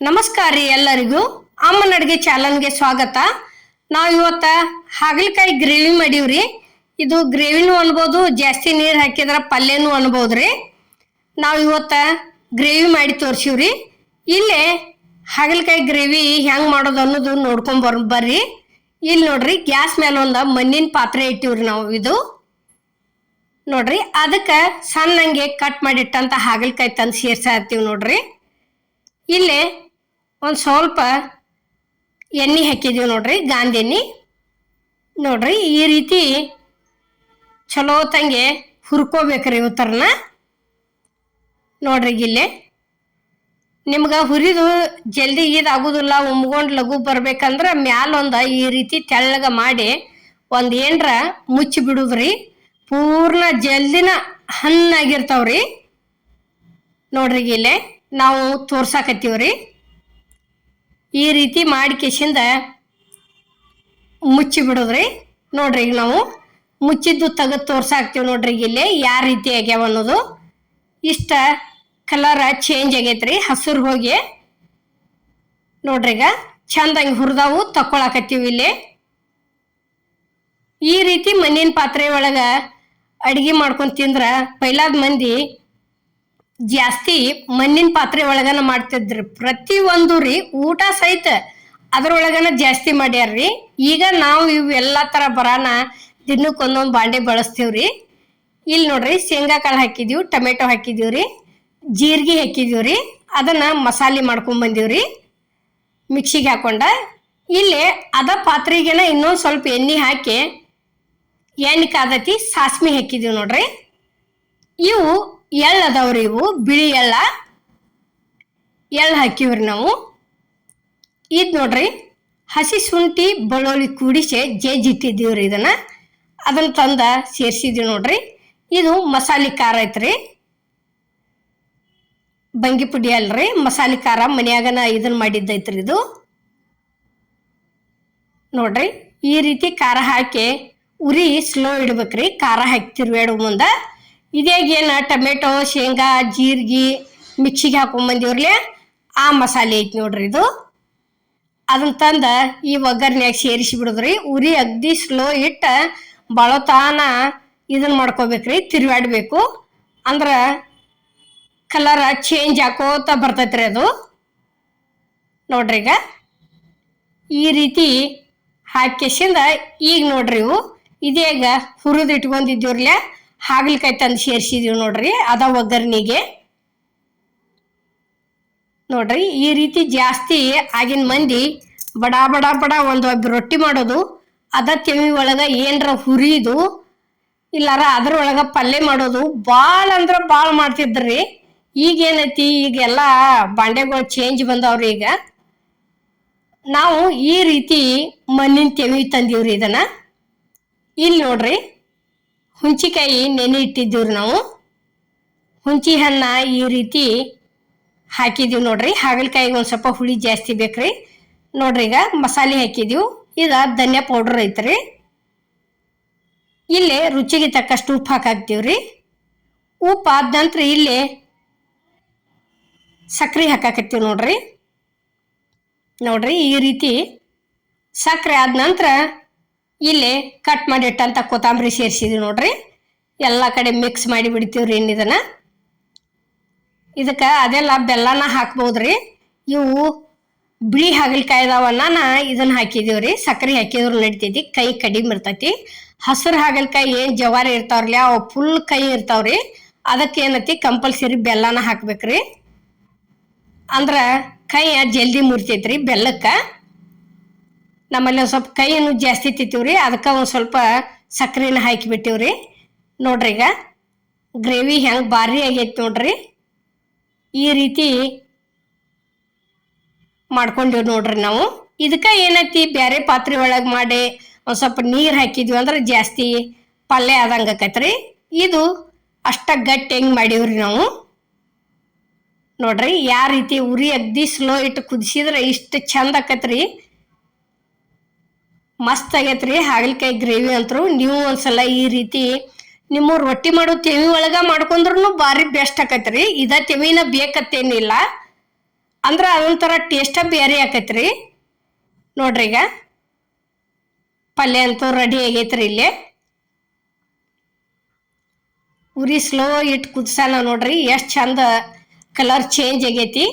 ನಮಸ್ಕಾರ ರೀ ಎಲ್ಲರಿಗೂ. ಅಮ್ಮನ ಅಡುಗೆ ಚಾನಲ್ಗೆ ಸ್ವಾಗತ. ನಾವು ಇವತ್ತ ಹಾಗಲಕಾಯಿ ಗ್ರೇವಿ ಮಾಡೀವ್ರಿ ಇದು ಗ್ರೇವಿನೂ ಅನ್ಬೋದು, ಜಾಸ್ತಿ ನೀರು ಹಾಕಿದ್ರೆ ಪಲ್ಯನೂ ಅನ್ಬೋದ್ರಿ ನಾವು ಇವತ್ತ ಗ್ರೇವಿ ಮಾಡಿ ತೋರ್ಸಿವ್ರಿ ಇಲ್ಲೇ ಹಾಗಲಕಾಯಿ ಗ್ರೇವಿ ಹೆಂಗೆ ಮಾಡೋದು ಅನ್ನೋದು ನೋಡ್ಕೊಂಡ್ ಬರ್, ಬರ್ರಿ. ಇಲ್ಲಿ ನೋಡ್ರಿ, ಗ್ಯಾಸ್ ಮೇಲೆ ಒಂದು ಮಣ್ಣಿನ ಪಾತ್ರೆ ಇಟ್ಟಿವ್ರಿ ನಾವು ಇದು. ನೋಡ್ರಿ, ಅದಕ್ಕೆ ಸಣ್ಣಂಗೆ ಕಟ್ ಮಾಡಿಟ್ಟಂತ ಹಾಗಲಕಾಯಿ ತಂದು ಸೇರ್ಸಾ ಇರ್ತೀವಿ ನೋಡ್ರಿ. ಇಲ್ಲಿ ಒಂದು ಸ್ವಲ್ಪ ಎಣ್ಣೆ ಹಾಕಿದ್ದೀವಿ ನೋಡ್ರಿ ಗಾಂಧಿ ನೋಡ್ರಿ, ಈ ರೀತಿ ಚಲೋ ತಂಗೆ ಹುರ್ಕೋಬೇಕ್ರಿ ಇವತ್ತರನ ನೋಡ್ರಿ ಇಲ್ಲಿ ನಿಮ್ಗೆ ಹುರಿದು ಜಲ್ದಿ ಇದಾಗುದಿಲ್ಲ ಉಮ್ಗೊಂಡು ಲಘು ಬರ್ಬೇಕಂದ್ರೆ ಮ್ಯಾಲೊಂದು ಈ ರೀತಿ ತೆಳ್ಳಗ ಮಾಡಿ ಒಂದು ಏನರ ಮುಚ್ಚಿ ಬಿಡುದ್ರಿ. ಪೂರ್ಣ ಜಲ್ದಿನ ಹಣ್ಣಾಗಿರ್ತಾವ್ರಿ. ನೋಡ್ರಿ ಇಲ್ಲಿ ನಾವು ತೋರ್ಸಾಕತ್ತೀವ್ರಿ. ಈ ರೀತಿ ಮಾಡಿ ಕಿಶಿಂದ ಮುಚ್ಚಿ ಬಿಡೋದ್ರಿ ನೋಡ್ರಿ ಈಗ ನಾವು ಮುಚ್ಚಿದ್ದು ತೆಗೆದು ತೋರ್ಸಾಕ್ತೀವಿ ನೋಡ್ರಿ ಈಗ ಇಲ್ಲಿ ಯಾವ ರೀತಿ ಆಗ್ಯಾವ ಅನ್ನೋದು. ಇಷ್ಟ ಕಲರ್ ಚೇಂಜ್ ಆಗೈತ್ರಿ, ಹಸಿರು ಹೋಗಿ. ನೋಡ್ರಿ ಈಗ ಚಂದಂಗೆ ಹುರಿದಾವು ತಕೊಳಕತ್ತೀವಿ ಇಲ್ಲಿ. ಈ ರೀತಿ ಮಣ್ಣಿನ ಪಾತ್ರೆ ಒಳಗೆ ಅಡುಗೆ ಮಾಡ್ಕೊಂಡು ತಿಂದ್ರೆ, ಪೈಲಾದ ಮಂದಿ ಜಾಸ್ತಿ ಮಣ್ಣಿನ ಪಾತ್ರೆ ಒಳಗನ ಮಾಡ್ತಿದ್ರಿ. ಪ್ರತಿ ಒಂದು ರೀ ಊಟ ಸಹಿತ ಅದ್ರೊಳಗನ ಜಾಸ್ತಿ ಮಾಡ್ಯಾರ್ರಿ ಈಗ ನಾವು ಇವು ಎಲ್ಲಾ ತರ ಬರಾನ ದಿನಕ್ಕೆ ಒಂದೊಂದು ಬಾಂಡೆ ಬಳಸ್ತೀವ್ರಿ ಇಲ್ಲಿ ನೋಡ್ರಿ ಶೇಂಗಾ ಕಾಳು ಹಾಕಿದೀವಿ, ಟೊಮೆಟೊ ಹಾಕಿದೀವ್ರಿ ಜೀರಿಗೆ ಹಾಕಿದೀವ್ರಿ ಅದನ್ನ ಮಸಾಲೆ ಮಾಡ್ಕೊಂಡ್ ಬಂದೀವ್ರಿ ಮಿಕ್ಸಿಗೆ ಹಾಕೊಂಡ. ಇಲ್ಲಿ ಅದ ಪಾತ್ರೆಗೆನ ಇನ್ನೊಂದು ಸ್ವಲ್ಪ ಎಣ್ಣೆ ಹಾಕಿ, ಎಣ್ಣೆ ಕಾದತಿ ಸಾಸ್ಮಿ ಹಾಕಿದೀವಿ ನೋಡ್ರಿ. ಇವು ಎಳ್ಳು ಅದಾವ್ರಿ ಇವು? ಬಿಳಿ ಎಳ್ಳ ಎಳ್ಳು ಹಾಕಿವ್ರಿ ನಾವು? ಇದು ನೋಡ್ರಿ. ಹಸಿ ಶುಂಠಿ ಬೆಳ್ಳುಳ್ಳಿ ಕೂಡಿಸಿ, ಜೇಜಿಟ್ಟಿದ್ದೀವ್ರಿ ಇದನ್ನ. ಅದನ್ನ ತಂದ ಸೇರ್ಸಿದ್ವಿ ನೋಡ್ರಿ. ಇದು ಮಸಾಲೆ ಖಾರ ಐತ್ರಿ. ಬಂಗಿ ಪುಡಿ ಅಲ್ರಿ. ಮಸಾಲೆ ಖಾರ ಮನ್ಯಾಗನ ಇದನ್ನ ಮಾಡಿದ್ದೈತ್ರಿ ಇದು. ನೋಡ್ರಿ. ಈ ರೀತಿ ಖಾರ ಹಾಕಿ ಉರಿ ಸ್ಲೋ ಇಡ್ಬೇಕ್ರಿ. ಖಾರ ಹಾಕ್ತಿರ್ಬೇಡ ಮುಂದ. ಇದೇಗೇನ ಟೊಮೆಟೊ, ಶೇಂಗಾ, ಜೀರಿಗೆ, ಮಿಕ್ಸಿಗೆ ಹಾಕೊಂಬಂದಿವ್ರಲೆ ಆ ಮಸಾಲೆ ಐತಿ ನೋಡ್ರಿ ಇದು. ಅದನ್ನ ತಂದ ಈ ಒಗ್ಗರ್ನ್ಯಾಗ ಸೇರಿಸಿ ಬಿಡುದ್ರಿ ಉರಿ ಅಗ್ದಿ ಸ್ಲೋ ಇಟ್ಟ ಬಳತಾನ ಇದನ್ನ ಮಾಡ್ಕೋಬೇಕ್ರಿ ತಿರ್ವಾಡ್ಬೇಕು ಅಂದ್ರೆ ಕಲರ್ ಚೇಂಜ್ ಹಾಕೋತ ಬರ್ತೈತ್ರಿ ಅದು. ನೋಡ್ರಿ ಈಗ. ಈ ರೀತಿ ಹಾಕಿಸಿಂದ ಈಗ ನೋಡ್ರಿ ಇವು. ಇದೀಗ ಹುರಿದು ಇಟ್ಕೊಂಡಿದ್ದೀವ್ರಲ್ಲ ಹಾಗಲಕಾಯಿ ತಂದು ಸೇರಿಸಿದೀವಿ ನೋಡ್ರಿ, ಅದ ಒಗ್ಗರಣೆಗೆ. ನೋಡ್ರಿ, ಈ ರೀತಿ ಜಾಸ್ತಿ ಆಗಿನ ಮಂದಿ ಬಡ ಬಡ ಬಡ ಒಂದು ಒಬ್ಬ ರೊಟ್ಟಿ ಮಾಡೋದು, ಅದ ತೆವಿ ಒಳಗ ಏನರ ಹುರಿದು, ಇಲ್ಲಾರ ಅದ್ರೊಳಗ ಪಲ್ಯ ಮಾಡೋದು ಭಾಳ ಅಂದ್ರೆ ಭಾಳ ಮಾಡ್ತಿದ್ರಿ. ಈಗ ಈಗೆಲ್ಲ ಬಾಂಡೆಗಳು ಚೇಂಜ್ ಬಂದವ್ರಿ ಈಗ. ನಾವು ಈ ರೀತಿ ಮಣ್ಣಿನ ತೆವಿ ತಂದೀವ್ರಿ ಇದನ್ನ. ಇಲ್ಲಿ ನೋಡ್ರಿ ಹುಂಚಿಕಾಯಿ ನೆನೆ ಇಟ್ಟಿದ್ದೀವ್ರಿ ನಾವು. ಹುಂಚಿ ಹಣ್ಣ ಈ ರೀತಿ ಹಾಕಿದೀವಿ ನೋಡ್ರಿ. ಹಾಗಲಕಾಯಿಗೆ ಒಂದು ಸ್ವಲ್ಪ ಹುಳಿ ಜಾಸ್ತಿ ಬೇಕ್ರಿ. ನೋಡ್ರಿ ಈಗ ಮಸಾಲೆ ಹಾಕಿದೀವಿ ಈಗ ಧನ್ಯ ಪೌಡ್ರ್ ಐತ್ರಿ. ಇಲ್ಲಿ ರುಚಿಗೆ ತಕ್ಕಷ್ಟು ಉಪ್ಪು ಹಾಕಾಕ್ತೀವ್ರಿ. ಉಪ್ಪು ಆದ ನಂತರ ಇಲ್ಲಿ ಸಕ್ಕರೆ ಹಾಕಾಕತ್ತೀವಿ ನೋಡ್ರಿ. ನೋಡ್ರಿ ಈ ರೀತಿ ಸಕ್ಕರೆ ಆದ ನಂತರ ಇಲ್ಲಿ ಕಟ್ ಮಾಡಿಟ್ಟಂತ ಕೊತ್ತಂಬರಿ ಸೇರಿಸಿದ್ವಿ ನೋಡ್ರಿ. ಎಲ್ಲ ಕಡೆ ಮಿಕ್ಸ್ ಮಾಡಿ ಬಿಡ್ತೀವ್ರಿ ಇದನ್ನ. ಇದಕ್ಕೆ ಅದೆಲ್ಲ ಬೆಲ್ಲನ ಹಾಕ್ಬೋದ್ರಿ. ಇವು ಬಿಳಿ ಹಾಗಲಕಾಯಿ ಇದನ್ನ ನಾ ಇದನ್ನ ಹಾಕಿದೀವ್ರಿ ಸಕ್ಕರೆ ಹಾಕಿದ್ರು ನಡಿತೈತಿ, ಕೈ ಕಡಿಮೆ ಇರ್ತೈತಿ. ಹಸಿರು ಹಾಗಲಕಾಯಿ ಏನ್ ಜವಾರಿ ಇರ್ತಾವ್ರಲ್ಲ ಅವು ಫುಲ್ ಕೈ ಇರ್ತಾವ್ರಿ. ಅದಕ್ಕೆ ಏನೈತಿ ಕಂಪಲ್ಸರಿ ಬೆಲ್ಲನ ಹಾಕ್ಬೇಕ್ರಿ. ಅಂದ್ರ ಕೈ ಜಲ್ದಿ ಮುರಿತೈತ್ರಿ ಬೆಲ್ಲಕ್ಕ. ನಮ್ಮಲ್ಲಿ ಒಂದು ಸ್ವಲ್ಪ ಕೈಯನ್ನು ಜಾಸ್ತಿ ತಿಂತೀವ್ರಿ. ಅದಕ್ಕೆ ಒಂದು ಸ್ವಲ್ಪ ಸಕ್ಕರೆನ ಹಾಕಿ ಬಿಟ್ಟಿವ್ರಿ. ನೋಡ್ರಿ ಈಗ ಗ್ರೇವಿ ಹೆಂಗೆ ಭಾರಿ ಆಗೈತೆ ನೋಡ್ರಿ. ಈ ರೀತಿ ಮಾಡ್ಕೊಂಡಿವ್ ನೋಡ್ರಿ ನಾವು. ಇದಕ್ಕೆ ಏನೈತಿ? ಬೇರೆ ಪಾತ್ರೆ ಒಳಗೆ ಮಾಡಿ ಒಂದು ಸ್ವಲ್ಪ ನೀರು ಹಾಕಿದ್ವಿ ಅಂದ್ರೆ ಜಾಸ್ತಿ ಪಲ್ಯ ಆದಂಗೆ ಆಕೈತ್ರಿ. ಇದು ಅಷ್ಟ ಗಟ್ಟಿ ಹೆಂಗೆ ಮಾಡೀವ್ರಿ ನಾವು. ನೋಡ್ರಿ ಯಾವ ರೀತಿ ಉರಿ ಅಗ್ದಿ ಸ್ಲೋ ಇಟ್ಟು ಕುದಿಸಿದ್ರೆ ಇಷ್ಟು ಚಂದ ಆಕತ್ರಿ. ಮಸ್ತ್ ಆಗೈತ್ರಿ, ಹಾಗಲಕಾಯಿ ಗ್ರೇವಿ ಅಂತರು. ನೀವು ಒಂದ್ಸಲ ಈ ರೀತಿ ನಿಮ್ಮ ರೊಟ್ಟಿ ಮಾಡೋ ತೆವಿ ಒಳಗ ಮಾಡ್ಕೊಂಡ್ರು ಭಾರಿ ಬೆಸ್ಟ್ ಆಕೈತ್ರಿ. ಇದ ತೆವಿನ ಬೇಕತ್ತೇನಿಲ್ಲ. ಅಂದ್ರೆ ಅದೊಂಥರ ಟೇಸ್ಟ ಬೇರೆ ಆಕೈತ್ರಿ. ನೋಡ್ರಿ ಈಗ. ಪಲ್ಯ ಅಂತೂ ರೆಡಿ ಆಗೈತ್ರಿ ಇಲ್ಲಿ. ಉರಿ ಸ್ಲೋ ಇಟ್ಟು ಕುದಿಸಲ್ಲ ನೋಡ್ರಿ, ಎಷ್ಟು ಚಂದ ಕಲರ್ ಚೇಂಜ್ ಆಗೈತಿ.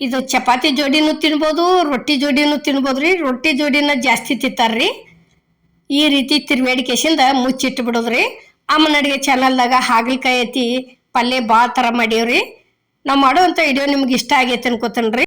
ಇದು ಚಪಾತಿ ಜೋಡಿನೂ ತಿನ್ಬೋದು, ರೊಟ್ಟಿ ಜೋಡಿನೂ ತಿನ್ಬೋದು ರೀ. ರೊಟ್ಟಿ ಜೋಡಿನ ಜಾಸ್ತಿ ತಿಂತಾರ್ರಿ ಈ ರೀತಿ ತಿರ್ವೇಡಿಕೆಸಿಂದ ಮುಚ್ಚಿಟ್ಟು ಬಿಡೋದ್ರಿ ಅಮ್ಮನ ಅಡುಗೆ ಚಾನಲ್ದಾಗ ಹಾಗಲಕಾಯಿ ಐತಿ, ಪಲ್ಯ ಭಾಳ ಥರ ಮಾಡೀವ್ರಿ ನಾವು ಮಾಡುವಂಥ ವಿಡಿಯೋ ನಿಮ್ಗೆ ಇಷ್ಟ ಆಗೈತೆ ಅನ್ಕೋತೇನೆ